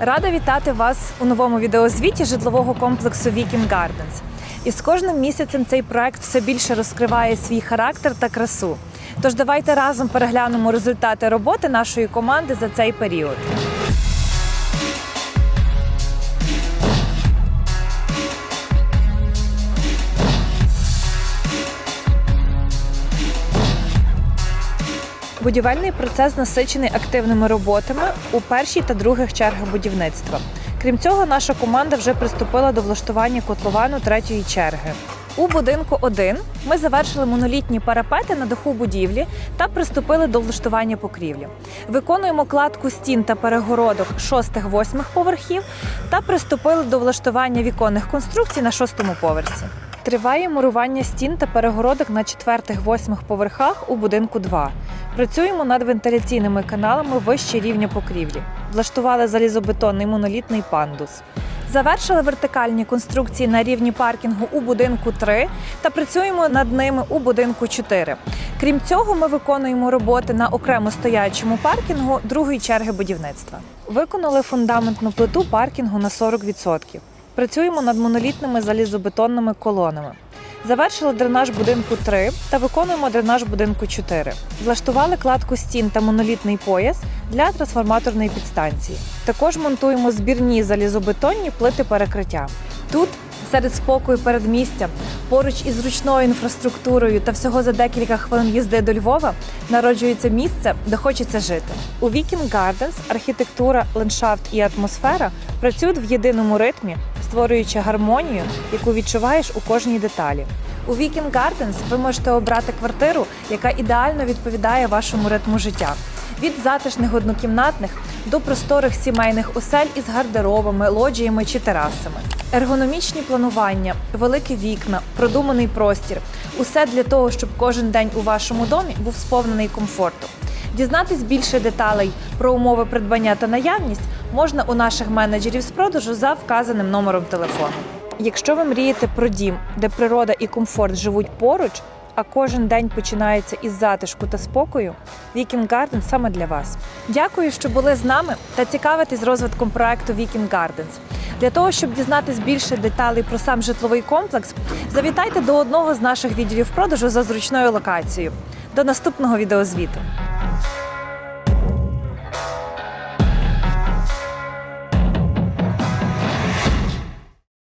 Рада вітати вас у новому відеозвіті житлового комплексу Viking Gardens. І з кожним місяцем цей проект все більше розкриває свій характер та красу. Тож давайте разом переглянемо результати роботи нашої команди за цей період. Будівельний процес насичений активними роботами у першій та других чергах будівництва. Крім цього, наша команда вже приступила до влаштування котловану третьої черги. У будинку 1 ми завершили монолітні парапети на даху будівлі та приступили до влаштування покрівлі. Виконуємо кладку стін та перегородок 6-8 поверхів та приступили до влаштування віконних конструкцій на шостому поверсі. Триває мурування стін та перегородок на 4-8 поверхах у будинку 2. Працюємо над вентиляційними каналами вище рівня покрівлі. Влаштували залізобетонний монолітний пандус. Завершили вертикальні конструкції на рівні паркінгу у будинку 3 та працюємо над ними у будинку 4. Крім цього, ми виконуємо роботи на окремо стоячому паркінгу другої черги будівництва. Виконали фундаментну плиту паркінгу на 40%. Працюємо над монолітними залізобетонними колонами. Завершили дренаж будинку 3 та виконуємо дренаж будинку 4. Влаштували кладку стін та монолітний пояс для трансформаторної підстанції. Також монтуємо збірні залізобетонні плити перекриття. Тут, серед спокою передмістя, поруч із зручною інфраструктурою та всього за декілька хвилин їзди до Львова, народжується місце, де хочеться жити. У Viking Gardens архітектура, ландшафт і атмосфера працюють в єдиному ритмі, створюючи гармонію, яку відчуваєш у кожній деталі. У Viking Gardens ви можете обрати квартиру, яка ідеально відповідає вашому ритму життя. Від затишних однокімнатних до просторих сімейних осель із гардеробами, лоджіями чи терасами. Ергономічні планування, великі вікна, продуманий простір усе для того, щоб кожен день у вашому домі був сповнений комфорту. Дізнатись більше деталей про умови придбання та наявність можна у наших менеджерів з продажу за вказаним номером телефону. Якщо ви мрієте про дім, де природа і комфорт живуть поруч, а кожен день починається із затишку та спокою, Viking Garden саме для вас. Дякую, що були з нами та цікавитесь розвитком проекту Viking Gardens. Для того, щоб дізнатись більше деталей про сам житловий комплекс, завітайте до одного з наших відділів продажу за зручною локацією. До наступного відеозвіту.